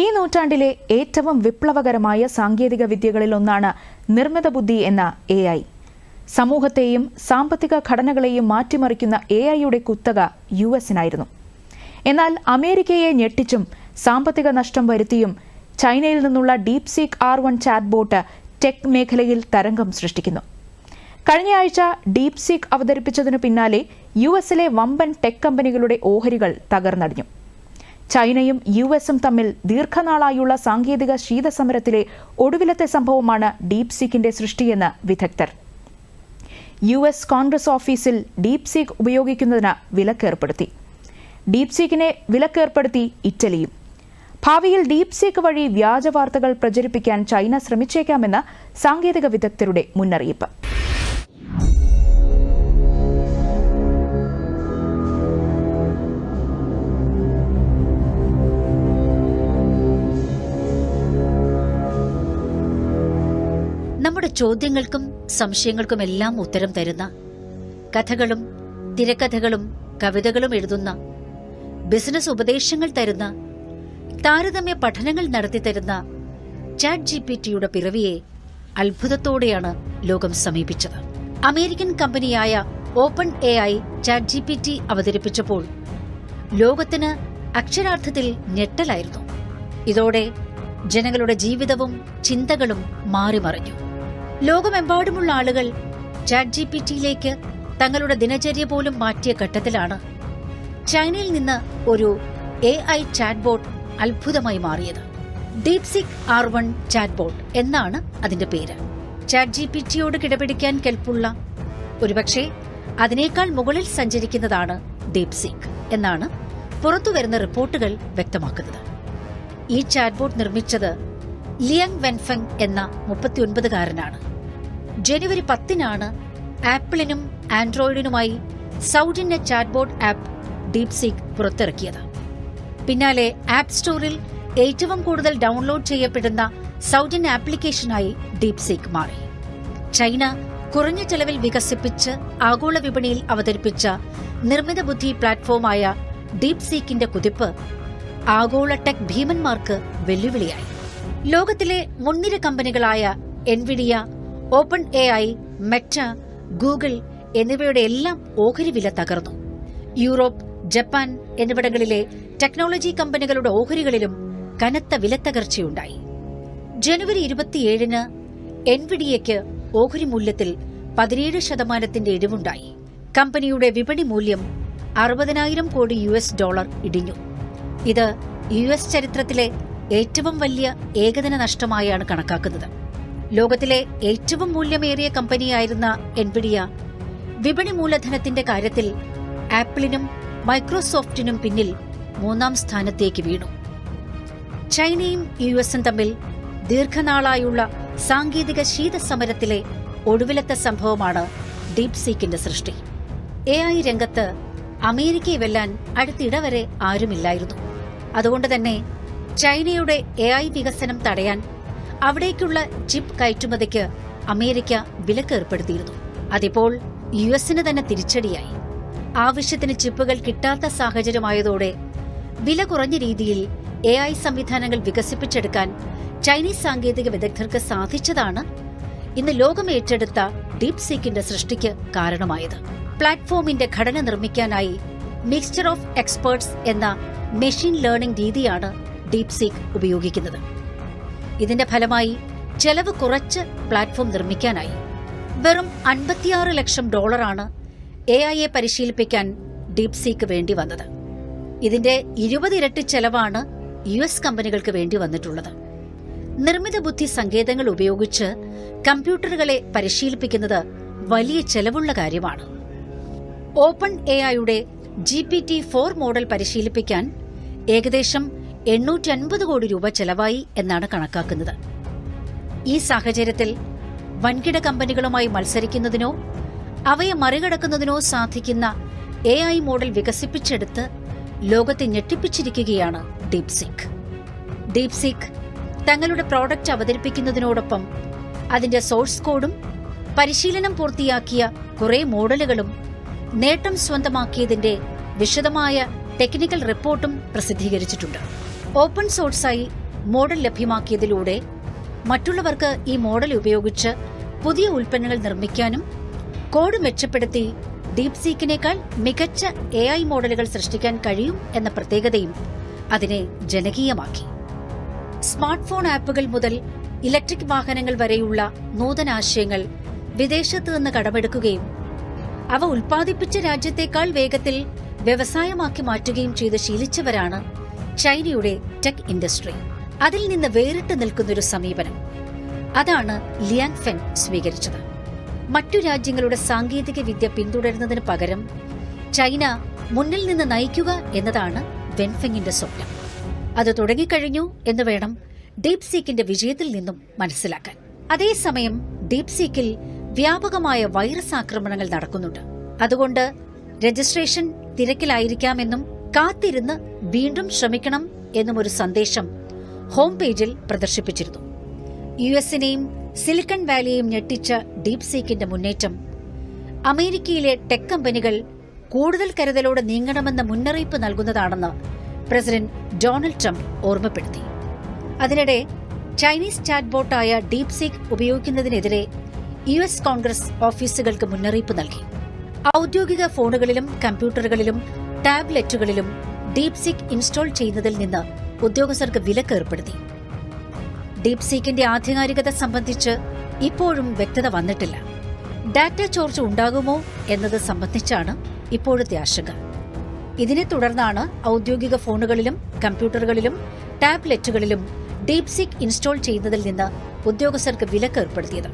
ഈ നൂറ്റാണ്ടിലെ ഏറ്റവും വിപ്ലവകരമായ സാങ്കേതിക വിദ്യകളിൽ ഒന്നാണ് നിർമ്മിത ബുദ്ധി എന്ന എ ഐ സമൂഹത്തെയും സാമ്പത്തിക ഘടനകളെയും മാറ്റിമറിക്കുന്ന എ ഐയുടെ കുത്തക യു എസിനായിരുന്നു. എന്നാൽ അമേരിക്കയെ ഞെട്ടിച്ചും സാമ്പത്തിക നഷ്ടം വരുത്തിയും ചൈനയിൽ നിന്നുള്ള DeepSeek R one chatbot tech മേഖലയിൽ തരംഗം സൃഷ്ടിക്കുന്നു. കഴിഞ്ഞയാഴ്ച ഡീപ് സീക്ക് അവതരിപ്പിച്ചതിനു പിന്നാലെ യു എസിലെ വമ്പൻ ടെക് കമ്പനികളുടെ ഓഹരികൾ തകർന്നടിഞ്ഞു. ചൈനയും യു എസും തമ്മിൽ ദീർഘനാളായുള്ള സാങ്കേതിക ശീതസമരത്തിലെ ഒടുവിലത്തെ സംഭവമാണ് ഡീപ് സീക്കിന്റെ സൃഷ്ടിയെന്ന് വിദഗ്ധർ. യു എസ് കോൺഗ്രസ് ഓഫീസിൽ ഡീപ് സീക്ക് ഉപയോഗിക്കുന്നതിന് വിലക്കേർപ്പെടുത്തി. ഡീപ് സീക്കിനെ വിലക്കേർപ്പെടുത്തി ഇറ്റലിയും. ഭാവിയിൽ ഡീപ് സീക്ക് വഴി വ്യാജ വാർത്തകൾ പ്രചരിപ്പിക്കാൻ ചൈന ശ്രമിച്ചേക്കാമെന്ന് സാങ്കേതിക വിദഗ്ധരുടെ മുന്നറിയിപ്പ്. നമ്മുടെ ചോദ്യങ്ങൾക്കും സംശയങ്ങൾക്കുമെല്ലാം ഉത്തരം തരുന്ന കഥകളും തിരക്കഥകളും കവിതകളും എഴുതുന്ന ബിസിനസ് ഉപദേശങ്ങൾ തരുന്ന താരതമ്യ പഠനങ്ങൾ നടത്തി തരുന്ന ചാറ്റ് ജി പി ടിയുടെ പിറവിയെ അത്ഭുതത്തോടെയാണ് ലോകം സമീപിച്ചത്. അമേരിക്കൻ കമ്പനിയായ open A I chat G P T അവതരിപ്പിച്ചപ്പോൾ ലോകത്തിന് അക്ഷരാർത്ഥത്തിൽ ഞെട്ടലായിരുന്നു. ഇതോടെ ജനങ്ങളുടെ ജീവിതവും ചിന്തകളും മാറിമറിഞ്ഞു. ലോകമെമ്പാടുമുള്ള ആളുകൾ ചാറ്റ് ജി പി ടിയിലേക്ക് തങ്ങളുടെ ദിനചര്യ പോലും മാറ്റിയ ഘട്ടത്തിലാണ് ചൈനയിൽ നിന്ന് ഒരു എ ഐ ചാറ്റ് ബോട്ട് അത്ഭുതമായി മാറിയത്. Deep seek R one chat bot എന്നാണ് അതിന്റെ പേര്. ചാറ്റ് ജി പി ടിയോട് കിടപിടിക്കാൻ കെൽപ്പുള്ള ഒരുപക്ഷെ അതിനേക്കാൾ മുകളിൽ സഞ്ചരിക്കുന്നതാണ് ഡീപ് സിക് എന്നാണ് പുറത്തുവരുന്ന റിപ്പോർട്ടുകൾ വ്യക്തമാക്കുന്നത്. ഈ ചാറ്റ്ബോട്ട് നിർമ്മിച്ചത് ലിയങ് വെൻഫെങ് എന്ന മുപ്പത്തിയൊൻപതുകാരനാണ്. ജനുവരി പത്തിനാണ് ആപ്പിളിനും ആൻഡ്രോയിഡിനുമായി സൗജന്യ ചാറ്റ്ബോട്ട് ആപ്പ് ഡീപ് സീക്ക് പുറത്തിറക്കിയത്. പിന്നാലെ ആപ്പ് സ്റ്റോറിൽ ഏറ്റവും കൂടുതൽ ഡൗൺലോഡ് ചെയ്യപ്പെടുന്ന സൗജന്യ ആപ്ലിക്കേഷനായി ഡീപ് സീക്ക് മാറി. ചൈന കുറഞ്ഞ ചെലവിൽ വികസിപ്പിച്ച് ആഗോള വിപണിയിൽ അവതരിപ്പിച്ച നിർമ്മിത ബുദ്ധി പ്ലാറ്റ്ഫോമായ ഡീപ് സീക്കിന്റെ കുതിപ്പ് ആഗോള ടെക് ഭീമന്മാർക്ക് വെല്ലുവിളിയായി. ലോകത്തിലെ മുൻനിര കമ്പനികളായ Nvidia open A I Meta Google എന്നിവയുടെ എല്ലാം ഓഹരി വില തകർന്നു. യൂറോപ്പ് ജപ്പാൻ എന്നിവിടങ്ങളിലെ ടെക്നോളജി കമ്പനികളുടെ ഓഹരികളിലും കനത്ത വിലത്തകർച്ചയുണ്ടായി. ജനുവരി ഇരുപത്തിയേഴിന് എൻവിഡിയയ്ക്ക് ഓഹരി മൂല്യത്തിൽ പതിനേഴ് ശതമാനത്തിന്റെ ഇടിവുണ്ടായി. കമ്പനിയുടെ വിപണി മൂല്യം അറുപതിനായിരം കോടി യു എസ് ഡോളർ ഇടിഞ്ഞു. ഇത് യു എസ് ചരിത്രത്തിലെ ഏറ്റവും വലിയ ഏകദിന നഷ്ടമായാണ് കണക്കാക്കുന്നത്. ലോകത്തിലെ ഏറ്റവും മൂല്യമേറിയ കമ്പനിയായിരുന്ന എൻവിഡിയ വിപണി മൂലധനത്തിന്റെ കാര്യത്തിൽ ആപ്പിളിനും മൈക്രോസോഫ്റ്റിനും പിന്നിൽ മൂന്നാം സ്ഥാനത്തേക്ക് വീണു. ചൈനയും യു എസും തമ്മിൽ ദീർഘനാളായുള്ള സാങ്കേതിക ശീതസമരത്തിലെ ഒടുവിലത്തെ സംഭവമാണ് ഡീപ് സീക്കിന്റെ സൃഷ്ടി. എ ഐ രംഗത്ത് അമേരിക്കയെ വെല്ലാൻ അടുത്തിട വരെ ആരുമില്ലായിരുന്നു. അതുകൊണ്ട് തന്നെ ചൈനയുടെ എ ഐ വികസനം തടയാൻ അവിടേക്കുള്ള ചിപ്പ് കയറ്റുമതിക്ക് അമേരിക്ക വിലക്കേർപ്പെടുത്തിയിരുന്നു. അതിപ്പോൾ യു എസിന് തന്നെ തിരിച്ചടിയായി. ആവശ്യത്തിന് ചിപ്പുകൾ കിട്ടാത്ത സാഹചര്യമായതോടെ വില കുറഞ്ഞ രീതിയിൽ എ ഐ സംവിധാനങ്ങൾ വികസിപ്പിച്ചെടുക്കാൻ ചൈനീസ് സാങ്കേതിക വിദഗ്ധർക്ക് സാധിച്ചതാണ് ഇന്ന് ലോകം ഏറ്റെടുത്ത ഡീപ് സീക്കിന്റെ സൃഷ്ടിക്ക് കാരണമായത്. പ്ലാറ്റ്ഫോമിന്റെ ഘടന നിർമ്മിക്കാനായി മിക്സ്ചർ ഓഫ് എക്സ്പേർട്സ് എന്ന മെഷീൻ ലേണിംഗ് രീതിയാണ് ഡീപ് സീക്ക് ഉപയോഗിക്കുന്നത്. ഇതിന്റെ ഫലമായി ചെലവ് കുറച്ച് പ്ലാറ്റ്ഫോം നിർമ്മിക്കാനായി. വെറും അൻപത്തിയാറ് ലക്ഷം ഡോളറാണ് എ ഐ എ പരിശീലിപ്പിക്കാൻ ഡീപ് സീക്ക് വേണ്ടി വന്നത്. ഇതിന്റെ ഇരുപത് ഇരട്ടി ചെലവാണ് യു എസ് കമ്പനികൾക്ക് വേണ്ടി വന്നിട്ടുള്ളത്. നിർമ്മിത ബുദ്ധി സങ്കേതങ്ങൾ ഉപയോഗിച്ച് കമ്പ്യൂട്ടറുകളെ പരിശീലിപ്പിക്കുന്നത് വലിയ ചെലവുള്ള കാര്യമാണ്. ഓപ്പൺ എ ഐയുടെ G P T four model പരിശീലിപ്പിക്കാൻ ഏകദേശം എണ്ണൂറ്റി അൻപത് കോടി രൂപ ചെലവായി എന്നാണ് കണക്കാക്കുന്നത്. ഈ സാഹചര്യത്തിൽ വൻകിട കമ്പനികളുമായി മത്സരിക്കുന്നതിനോ അവയെ മറികടക്കുന്നതിനോ സാധിക്കുന്ന എ ഐ മോഡൽ വികസിപ്പിച്ചെടുത്ത് ലോകത്തെ ഞെട്ടിപ്പിച്ചിരിക്കുകയാണ് ദീപ്സിക് ദീപ്സിക് തങ്ങളുടെ പ്രോഡക്റ്റ് അവതരിപ്പിക്കുന്നതിനോടൊപ്പം അതിന്റെ സോഴ്സ് കോഡും പരിശീലനം പൂർത്തിയാക്കിയ കുറെ മോഡലുകളും നേട്ടം സ്വന്തമാക്കിയതിന്റെ വിശദമായ ടെക്നിക്കൽ റിപ്പോർട്ടും പ്രസിദ്ധീകരിച്ചിട്ടുണ്ട്. ഓപ്പൺ സോഴ്സായി മോഡൽ ലഭ്യമാക്കിയതിലൂടെ മറ്റുള്ളവർക്ക് ഈ മോഡൽ ഉപയോഗിച്ച് പുതിയ ഉൽപ്പന്നങ്ങൾ നിർമ്മിക്കാനും കോഡ് മെച്ചപ്പെടുത്തി ഡീപ് സീക്കിനേക്കാൾ മികച്ച എ ഐ മോഡലുകൾ സൃഷ്ടിക്കാൻ കഴിയും എന്ന പ്രത്യേകതയും അതിനെ ജനകീയമാക്കി. സ്മാർട്ട് ഫോൺ ആപ്പുകൾ മുതൽ ഇലക്ട്രിക് വാഹനങ്ങൾ വരെയുള്ള നൂതനാശയങ്ങൾ വിദേശത്ത് നിന്ന് കടമെടുക്കുകയും അവ ഉൽപ്പാദിപ്പിച്ച രാജ്യത്തേക്കാൾ വേഗത്തിൽ വ്യവസായമാക്കി മാറ്റുകയും ചെയ്ത് ശീലിച്ചവരാണ് ചൈനയുടെ ടെക് ഇൻഡസ്ട്രി. അതിൽ നിന്ന് വേറിട്ട് നിൽക്കുന്നൊരു സമീപനം. അതാണ് ലിയാങ് ഫെൻ സ്വീകരിച്ചത്. മറ്റു രാജ്യങ്ങളുടെ സാങ്കേതിക വിദ്യ പിന്തുടരുന്നതിന് പകരം ചൈന മുന്നിൽ നിന്ന് നയിക്കുക എന്നതാണ് വെൻഫെങ്ങിന്റെ സ്വപ്നം. അത് തുടങ്ങിക്കഴിഞ്ഞു എന്ന് വേണം ഡീപ് സീക്കിന്റെ വിജയത്തിൽ നിന്നും മനസ്സിലാക്കാൻ. അതേസമയം ഡീപ് സീക്കിൽ വ്യാപകമായ വൈറസ് ആക്രമണങ്ങൾ നടക്കുന്നുണ്ട്. അതുകൊണ്ട് രജിസ്ട്രേഷൻ തിരക്കിലായിരിക്കാമെന്നും കാത്തിരുന്ന് വീണ്ടും ശ്രമിക്കണം എന്നും ഒരു സന്ദേശം ഹോം പേജിൽ പ്രദർശിപ്പിച്ചിരുന്നു. യു എസിനെയും സിലിക്കൺ വാലിയെയും ഞെട്ടിച്ച ഡീപ് സീക്കിന്റെ മുന്നേറ്റം. അമേരിക്കയിലെ ടെക് കമ്പനികൾ കൂടുതൽ കരുതലോടെ നീങ്ങണമെന്ന മുന്നറിയിപ്പ് നൽകുന്നതാണെന്ന് പ്രസിഡന്റ് ഡൊണാൾഡ് ട്രംപ് ഓർമ്മപ്പെടുത്തി. അതിനിടെ ചൈനീസ് ചാറ്റ് ചാറ്റ്ബോട്ടായ ഡീപ് സീക്ക് ഉപയോഗിക്കുന്നതിനെതിരെ യു എസ് കോൺഗ്രസ് ഓഫീസുകൾക്ക് മുന്നറിയിപ്പ് നൽകി. ഔദ്യോഗിക ഫോണുകളിലും കമ്പ്യൂട്ടറുകളിലും ടാബ്ലറ്റുകളിലും ഡീപ് സീക്ക് ഇൻസ്റ്റാൾ ചെയ്യുന്നതിൽ നിന്ന് ഉദ്യോഗസ്ഥർക്ക് വിലക്ക് ഏർപ്പെടുത്തി. ഡീപ് സീക്കിന്റെ ആധികാരികത സംബന്ധിച്ച് ഇപ്പോഴും വ്യക്തത വന്നിട്ടില്ല. ഡാറ്റ ചോർച്ച ഉണ്ടാകുമോ എന്നത് സംബന്ധിച്ചാണ് ഇപ്പോഴത്തെ ആശങ്ക. ഇതിനെ തുടർന്നാണ് ഔദ്യോഗിക ഫോണുകളിലും കമ്പ്യൂട്ടറുകളിലും ടാബ്ലറ്റുകളിലും ഡീപ് സീക്ക് ഇൻസ്റ്റാൾ ചെയ്യുന്നതിൽ നിന്ന് ഉദ്യോഗസ്ഥർക്ക് വിലക്ക് ഏർപ്പെടുത്തിയത്.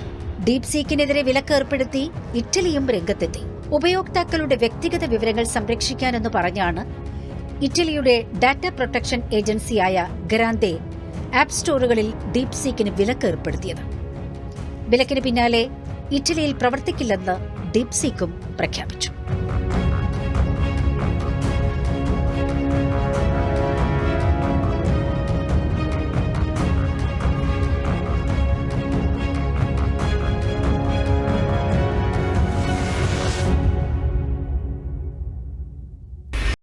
ഡീപ് സീക്കിനെതിരെ വിലക്ക് ഏർപ്പെടുത്തി ഇറ്റലിയും രംഗത്തെത്തി. ഉപയോക്താക്കളുടെ വ്യക്തിഗത വിവരങ്ങൾ സംരക്ഷിക്കാനെന്ന് പറഞ്ഞാണ് ഇറ്റലിയുടെ ഡാറ്റ പ്രൊട്ടക്ഷൻ ഏജൻസിയായ ഗ്രാന്തെ ആപ്പ് സ്റ്റോറുകളിൽ ഡീപ് സീക്കിന് വിലക്ക് ഏർപ്പെടുത്തിയത്. വിലക്കിന് പിന്നാലെ ഇറ്റലിയിൽ പ്രവർത്തിക്കില്ലെന്ന് ഡീപ് സീക്കും പ്രഖ്യാപിച്ചു.